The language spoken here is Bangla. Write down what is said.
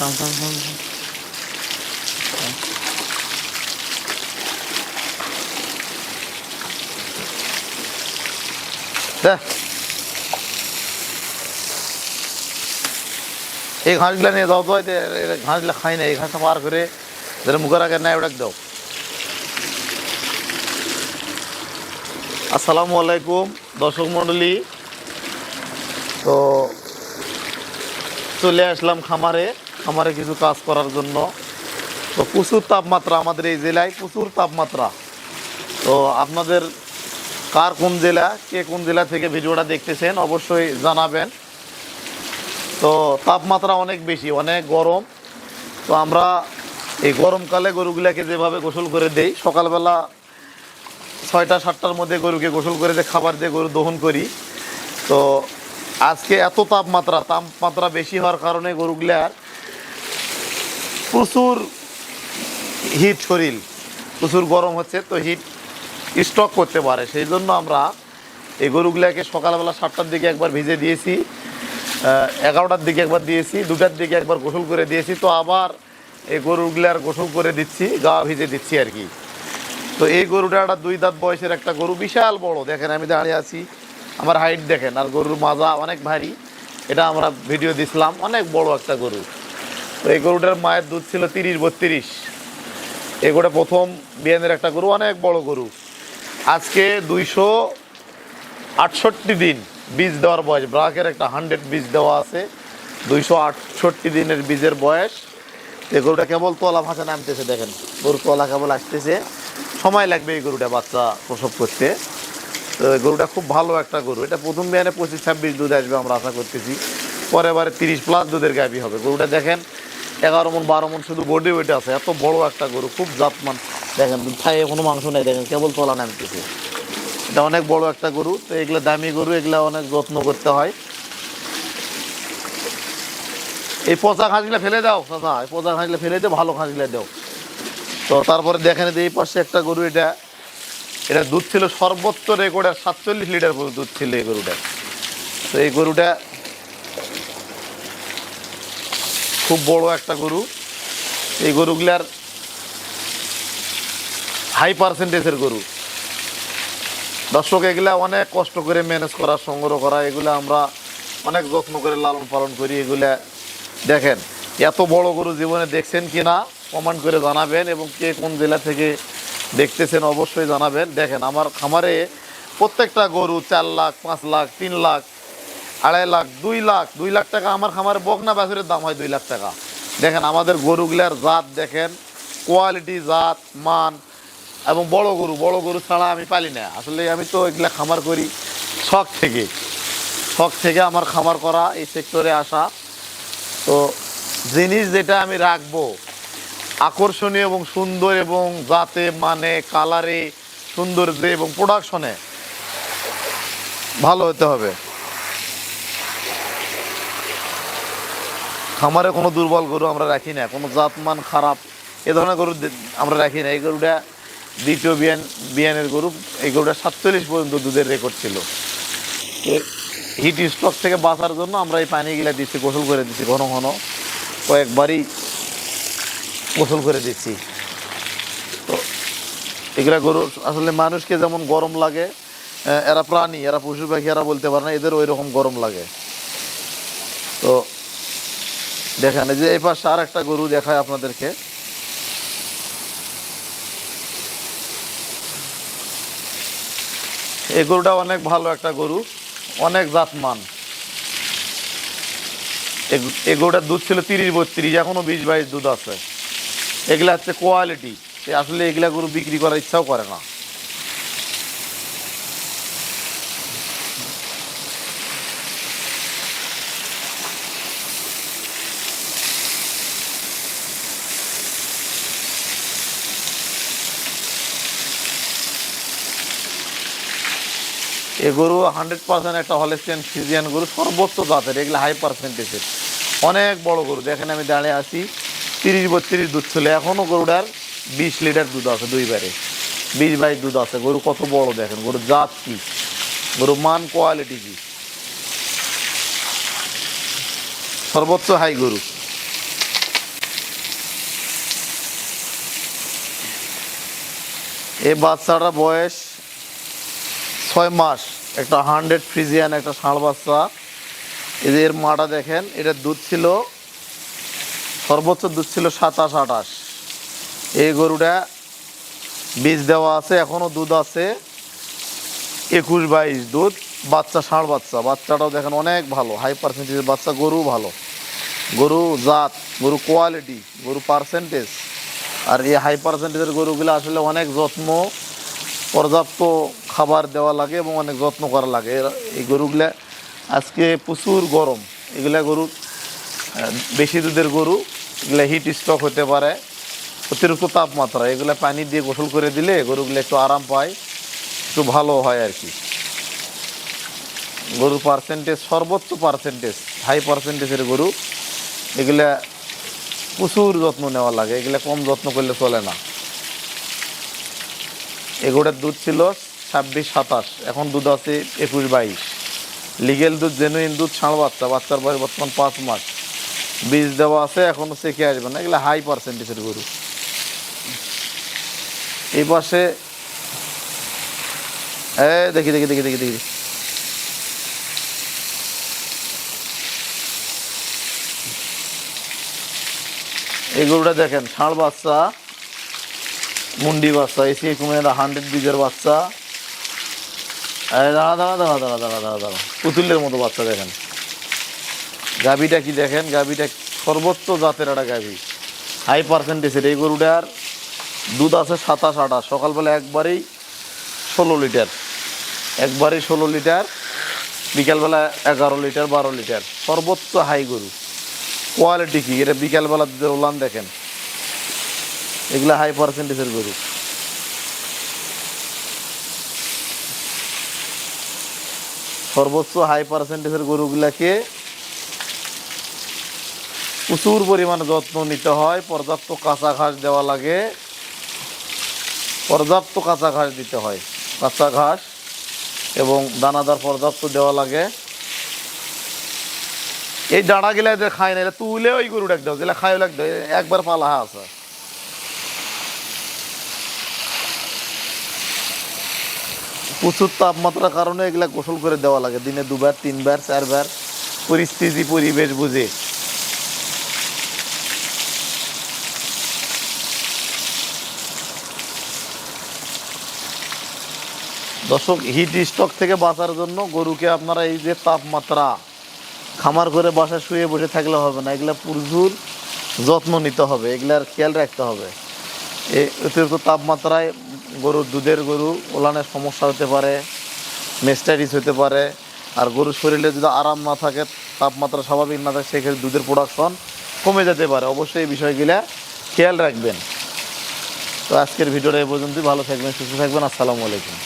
থাম, থাম, থাম। দেখ এই ঘাসগুলা নিয়ে দাও তো ঘাসগুলা খাই না এই ঘাসটা পার করে যেটা মুখের আগে নেয় ওটা দাও। আসসালামু আলাইকুম দর্শক মণ্ডলী। তো চলে আসলাম খামারে। খামারে কিছু কাজ করার জন্য। তো প্রচুর তাপমাত্রা আমাদের এই জেলায়, প্রচুর তাপমাত্রা। তো আপনাদের কার কোন জেলা, কে কোন জেলা থেকে ভিডিওটা দেখতেছেন অবশ্যই জানাবেন। তো তাপমাত্রা অনেক বেশি, অনেক গরম। তো আমরা এই গরমকালে গরুগুলাকে যেভাবে গোসল করে দেই, সকালবেলা ছয়টা, সাতটার মধ্যে গরুকে গোসল করে দিয়ে খাবার দিয়ে গরু দহন করি। তো আজকে এত তাপমাত্রা তাপমাত্রা বেশি হওয়ার কারণে গরুগুলার প্রচুর হিট শরীর, প্রচুর গরম হচ্ছে, তো হিট স্টক করতে পারে। সেই জন্য আমরা এই গরুগুলাকে সকালবেলা সাতটার দিকে একবার ভিজে দিয়েছি এগারোটার দিকে একবার দিয়েছি, দুটার দিকে একবার গোসল করে দিয়েছি, তো আবার এই গরুগুলার গোসল করে দিচ্ছি, গা ভিজে দিচ্ছি আর কি। তো এই গরুটা একটা দুই দাঁত বয়সের একটা গরু বিশাল বড়, দেখেন আমি দাঁড়িয়ে আছি। আমার হাইট দেখেন, আর গরুর মাজা অনেক ভারী। এটা আমরা ভিডিও দিছিলাম, অনেক বড় একটা গরু। তো এই গরুটার মায়ের দুধ ছিল তিরিশ বত্রিশ। এই গরুটা প্রথম বিয়ানের একটা গরু, অনেক বড় গরু। আজকে দুইশো আটষট্টি দিন বীজ দেওয়ার বয়স, ব্রাকের একটা হান্ড্রেড বীজ দেওয়া আছে। দুইশো আটষট্টি দিনের বীজের বয়স। এই গরুটা কেবল তলা ভাষা নামতেছে, দেখেন। গরু তলা কেবল আসতেছে। সময় লাগবে এই গরুটা বাচ্চা প্রসব করতে। তো গরুটা খুব ভালো একটা গরু। এটা প্রথম বিয়ানে পঁচিশ, ছাব্বিশ দুধ আসবে আমরা আশা করতেছি। পরে বারে তিরিশ প্লাস দুধের গাভি হবে। গরুটা দেখেন, এগারো মন, বারো মন শুধু বডি ওইটা আছে। এত বড় একটা গরু, খুব জাতমান। দেখেন খাইয়ে কোনো মাংস নেই, দেখেন, কেবল তলা নামতেছে। এটা অনেক বড় একটা গরু, তো এগুলো দামি গরু, এগুলো অনেক যত্ন করতে হয়। এই পচা ঘাসগুলো ফেলে দাও, চাচা। এই পচা ঘাসগুলো ফেলে দিয়ে ভালো ঘাসগুলো দাও। তো তারপরে দেখেন এই পাশে একটা গরু, এটা এটা দুধ ছিল সর্বোচ্চ রেকর্ডের সাতচল্লিশ লিটার দুধ ছিল এই গরুটা। তো এই গরুটা খুব বড় একটা গরু। এই গরুগুলার হাই পার্সেন্টেজের গরু। দর্শক, এগুলা অনেক কষ্ট করে ম্যানেজ করা, সংগ্রহ করা, এগুলো আমরা অনেক যত্ন করে লালন পালন করি, এগুলা দেখেন। এত বড় গরু জীবনে দেখছেন কি না কমেন্ট করে জানাবেন এবং কে কোন জেলা থেকে দেখতেছেন, অবশ্যই জানাবেন। দেখেন, আমার খামারে প্রত্যেকটা গরু চার লাখ, পাঁচ লাখ, তিন লাখ, আড়াই লাখ, দুই লাখ দুই লাখ টাকা আমার খামারে বকনা বাছুরের দাম হয় দুই লাখ টাকা। দেখেন, আমাদের গরুগুলার জাত দেখেন, কোয়ালিটি, জাত, মান এবং বড় গরু। বড় গরু ছাড়া আমি পালি না। আসলে আমি তো এগুলা খামার করি শখ থেকে। শখ থেকে আমার খামার করা এই সেক্টরে আসা। তো জিনিস যেটা আমি রাখব আকর্ষণীয় এবং সুন্দর এবং জাতে মানে কালারে সৌন্দর্যে এবং প্রোডাকশনে ভালো হতে হবে। খামারে কোনো দুর্বল গরু আমরা রাখি না, কোনো জাতমান খারাপ এ ধরনের গরু আমরা রাখি না। এই গরুটা দ্বিতীয় বিয়ান বিয়ানের গরু, এই গরুটা সাতচল্লিশ পর্যন্ত দুধের রেকর্ড ছিল। হিট স্ট্রোক থেকে বাঁচার জন্য আমরা এই পানিগুলা দিচ্ছি গোসল করে দিচ্ছি ঘন ঘন। কয়েকবারই গোসল করে দিচ্ছি। তো এগুলা গরু আসলে মানুষকে যেমন গরম লাগে এরা প্রাণী, এরা পশু পাখি, এরা বলতে পারে না এদের ওই রকম গরম লাগে। তো দেখেন যে এই পাশে আর একটা গরু দেখায় আপনাদেরকে। এই গরুটা অনেক ভালো একটা গরু, অনেক জাতমান। এই- গরুটার দুধ ছিল তিরিশ বত্রিশ, এখনও বিশ বাইশ দুধ আছে। এগুলা হচ্ছে কোয়ালিটি আসলে এগুলা গরু বিক্রি করার ইচ্ছাও করে না। এ গরু হান্ড্রেড পার্সেন্ট একটা হলেস্টিয়ান ফিজিয়ান গরু, সর্বোচ্চ জাতের, এগুলো হাই পার্সেন্টেজের অনেক বড় গরু। দেখেন আমি দাঁড়িয়ে আছি। তিরিশ বত্রিশ দুধ ছিল। এখনও গরুটার বিশ লিটার দুধ আছে দুইবারে বিশ বাইশ দুধ আছে। গরু কত বড় দেখেন। গরুর জাত কি? গরু মান কোয়ালিটি কি? সর্বোচ্চ হাই গরু। এই বাচ্চাটার বয়স ছয় মাস। একটা হান্ড্রেড ফ্রিজিয়ান একটা ষাঁড় বাচ্চা। এদের মাটা দেখেন, এটার দুধ ছিল সর্বোচ্চ দুধ ছিল সাতাশ, আঠাশ। এই গরুটা বীজ দেওয়া আছে এখনও দুধ আছে। একুশ, বাইশ দুধ, বাচ্চা ষাঁড় বাচ্চা। বাচ্চাটাও দেখেন অনেক ভালো হাই পার্সেন্টেজের বাচ্চা গরু ভালো। গরু জাত, গরু কোয়ালিটি গরু পার্সেন্টেজ আর এই হাই পার্সেন্টেজের গরুগুলো আসলে অনেক যত্ন, পর্যাপ্ত খাবার দেওয়া লাগে এবং অনেক যত্ন করা লাগে। এই গরুগুলা আজকে প্রচুর গরম। এগুলা গরু বেশি দুধের গরু। এগুলা হিট স্ট্রোক হতে পারে, অতিরিক্ত তাপমাত্রা, এগুলো পানি দিয়ে গোসল করে দিলে গরুগুলো একটু আরাম পায়, একটু ভালো হয় আর কি। গরুর পার্সেন্টেজ সর্বোচ্চ পার্সেন্টেজ হাই পার্সেন্টেজের গরু, এগুলা প্রচুর যত্ন নেওয়া লাগে, এগুলা কম যত্ন করলে চলে না। এগুলোর দুধ ছিল ছাব্বিশ, সাতাশ, এখন দুধ আছে একুশ, বাইশ। লিগেল দুধ জেনুইন দুধ, ষাঁড় বাচ্চা, বাচ্চার বয়স বর্তমান পাঁচ মাস। বীজ দেওয়া আছে এখনও চেকে আসবে না, এগুলো হাই পার্সেন্টেজের গরু। এই পাশে, এ, দেখি দেখি দেখি দেখি দেখি। এই গরুটা দেখেন, ষাঁড় বাচ্চা, মুন্ডি বাচ্চা এসি কুমির হান্ড্রেড বিজের বাচ্চা। দাঁড়া দাঁড়া দাঁড়া দাঁড়া দাঁড়া দাঁড়া দাঁড়া, পুতুলের মতো বাচ্চা দেখেন। গাভিটা কি দেখেন? গাভিটা সর্বোচ্চ জাতের একটা গাভি। হাই পার্সেন্টেজের এই গরুটার দুধ আছে সাতাশ, আঠাশ। সকালবেলা একবারেই ষোলো লিটার। একবারেই ষোলো লিটার, বিকালবেলা এগারো লিটার, বারো লিটার। সর্বোচ্চ হাই গরু। কোয়ালিটি কি? এটা বিকালবেলা দুধের উলান দেখেন। এগুলো হাই পার্সেন্টেজের গরু। সর্বোচ্চ হাই পার্সেন্টেজের গরুগুলাকে প্রচুর পরিমাণে যত্ন নিতে হয়, পর্যাপ্ত কাঁচা ঘাস দেওয়া লাগে। পর্যাপ্ত কাঁচা ঘাস দিতে হয়, কাঁচা ঘাস এবং দানাদার পর্যাপ্ত দেওয়া লাগে। এই ডাঁড়া গিলা যে খায় না এরা তুলে ওই গরু ডাক দাও যেটা খায় লাগ দাও একবার পালা আছে। প্রচুর তাপমাত্রার কারণে এগুলা গোসল করে দেওয়া লাগে, দিনে দুবার, তিনবার, চারবার। পরিস্থিতি, পরিবেশ বুঝে। দর্শক হিট স্টক থেকে বাঁচার জন্য গরুকে আপনারা এই যে তাপমাত্রা, খামার করে বাসায় শুয়ে বসে থাকলে হবে না। এগুলা প্রচুর যত্ন নিতে হবে এগুলার খেয়াল রাখতে হবে। এই অতিরিক্ত তাপমাত্রায় গরুর দুধের গরু ওলানের সমস্যা হতে পারে মেস্টাইটিস হতে পারে, আর গরুর শরীরে যদি আরাম না থাকে, তাপমাত্রা স্বাভাবিক না থাকে, সেক্ষেত্রে দুধের প্রোডাকশন কমে যেতে পারে। অবশ্যই এই বিষয়গুলা খেয়াল রাখবেন। তো আজকের ভিডিওটা এই পর্যন্তই। ভালো থাকবেন, সুস্থ থাকবেন। আসসালামু আলাইকুম।